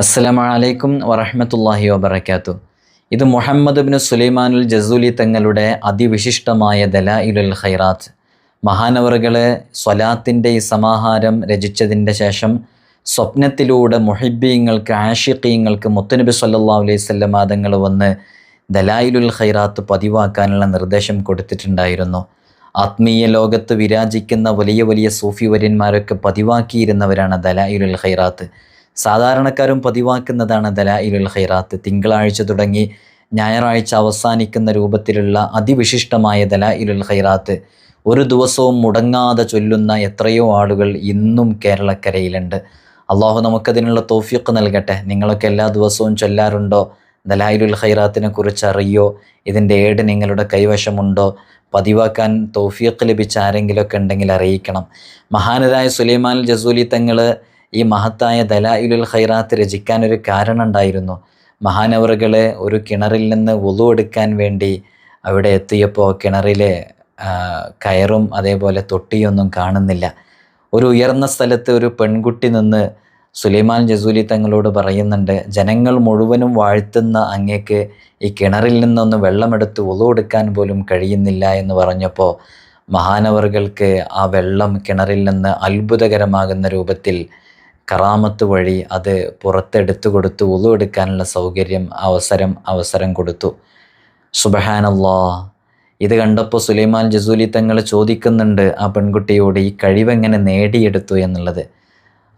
അസ്സലാമലൈക്കും വറഹമത്തല്ലാഹി വബർക്കാത്തു ഇത് മുഹമ്മദ് ബിൻ സുലൈമാനുൽ ജസൂലി തങ്ങളുടെ അതിവിശിഷ്ടമായ ദലായിലുൽ ഖൈറാത്ത്. മഹാനവറുകളെ സ്വലാത്തിന്റെ ഈ സമാഹാരം രചിച്ചതിന്റെ ശേഷം സ്വപ്നത്തിലൂടെ മുഹിബീങ്ങൾക്ക് ആഷിഖീങ്ങൾക്ക് മുത്തനബി സല്ലാ അലൈഹി സ്വല്ലമാദങ്ങൾ വന്ന് ദലായിലുൽ ഖൈറാത്ത് പതിവാക്കാനുള്ള നിർദ്ദേശം കൊടുത്തിട്ടുണ്ടായിരുന്നു. ആത്മീയ ലോകത്ത് വിരാജിക്കുന്ന വലിയ വലിയ സൂഫിവര്യന്മാരൊക്കെ പതിവാക്കിയിരുന്നവരാണ് ദലായിലുൽ ഖൈറാത്ത്. സാധാരണക്കാരും പതിവാക്കുന്നതാണ് ദലായിലുൽ ഖൈറാത്ത്. തിങ്കളാഴ്ച തുടങ്ങി ഞായറാഴ്ച അവസാനിക്കുന്ന രൂപത്തിലുള്ള അതിവിശിഷ്ടമായ ദലായിലുൽ ഖൈറാത്ത്. ഒരു ദിവസവും മുടങ്ങാതെ ചൊല്ലുന്ന എത്രയോ ആളുകൾ ഇന്നും കേരളക്കരയിലുണ്ട്. അള്ളാഹു നമുക്കതിനുള്ള തോഫിയൊക്കെ നൽകട്ടെ. നിങ്ങളൊക്കെ എല്ലാ ദിവസവും ചൊല്ലാറുണ്ടോ? ദലായിലുൽ ഖൈറാത്തിനെ കുറിച്ച് അറിയോ? ഇതിന്റെ ഏട് നിങ്ങളുടെ കൈവശമുണ്ടോ? പതിവാക്കാൻ തോഫിയൊക്കെ ലഭിച്ച ആരെങ്കിലുമൊക്കെ ഉണ്ടെങ്കിൽ അറിയിക്കണം. മഹാനരായ സുലൈമാൻ ജസൂലി തങ്ങൾ ഈ മഹത്തായ ദലായിലുൽ ഖൈറാത്ത് രചിക്കാൻ ഒരു കാരണം ഉണ്ടായിരുന്നു മഹാനവറുകളെ ഒരു കിണറിൽ നിന്ന് വുളു എടുക്കാൻ വേണ്ടി അവിടെ എത്തിയപ്പോൾ കിണറിലെ കയറും അതേപോലെ തൊട്ടിയൊന്നും കാണുന്നില്ല. ഒരു ഉയർന്ന സ്ഥലത്ത് ഒരു പെൺകുട്ടി നിന്ന് സുലൈമാൻ ജസൂലി തങ്ങളോട് പറയുന്നുണ്ട് ജനങ്ങൾ മുഴുവനും വാഴ്ത്തുന്ന അങ്ങേക്ക് ഈ കിണറിൽ നിന്നൊന്ന് വെള്ളമെടുത്ത് ഉളു എടുക്കാൻ പോലും കഴിയുന്നില്ല എന്ന് പറഞ്ഞപ്പോൾ മഹാനവറുകൾക്ക് ആ വെള്ളം കിണറിൽ നിന്ന് അത്ഭുതകരമാകുന്ന രൂപത്തിൽ കറാമത്ത് വഴി അത് പുറത്തെടുത്തു കൊടുത്തു ഉളു എടുക്കാനുള്ള സൗകര്യം അവസരം അവസരം കൊടുത്തു. സുബഹാനല്ലാ. ഇത് കണ്ടപ്പോൾ സുലൈമാൻ ജസൂലി തങ്ങൾ ചോദിക്കുന്നുണ്ട് ആ പെൺകുട്ടിയോട് ഈ കഴിവെങ്ങനെ നേടിയെടുത്തു എന്നുള്ളത്.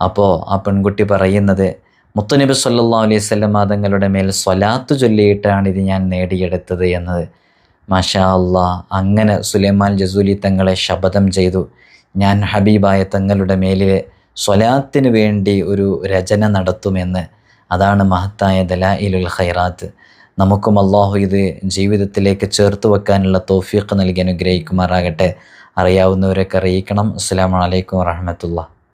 അപ്പോൾ ആ പെൺകുട്ടി പറയുന്നത് മുത്തുനബി സല്ലാ അലൈഹി സ്വല്ലം തങ്ങളുടെ മേൽ സ്വലാത്ത് ചൊല്ലിയിട്ടാണ് ഇത് ഞാൻ നേടിയെടുത്തത് എന്നത്. മാഷാ അള്ളാ അങ്ങനെ സുലൈമാൻ ജസൂലി തങ്ങളെ ശപഥം ചെയ്തു. ഞാൻ ഹബീബായ തങ്ങളുടെ മേലിൽ സ്വലാത്തിന് വേണ്ടി ഒരു രചന നടത്തുമെന്ന് അതാണ് മഹത്തായ ദലായിലുൽ ഖൈറാത്ത്. നമുക്കും അള്ളാഹു ഇത് ജീവിതത്തിലേക്ക് ചേർത്ത് വെക്കാനുള്ള തോഫീഖ് നൽകി അനുഗ്രഹിക്കുമാറാകട്ടെ. അറിയാവുന്നവരൊക്കെ അറിയിക്കണം. അസ്സാം വലൈക്കും വാഹമത്തുള്ള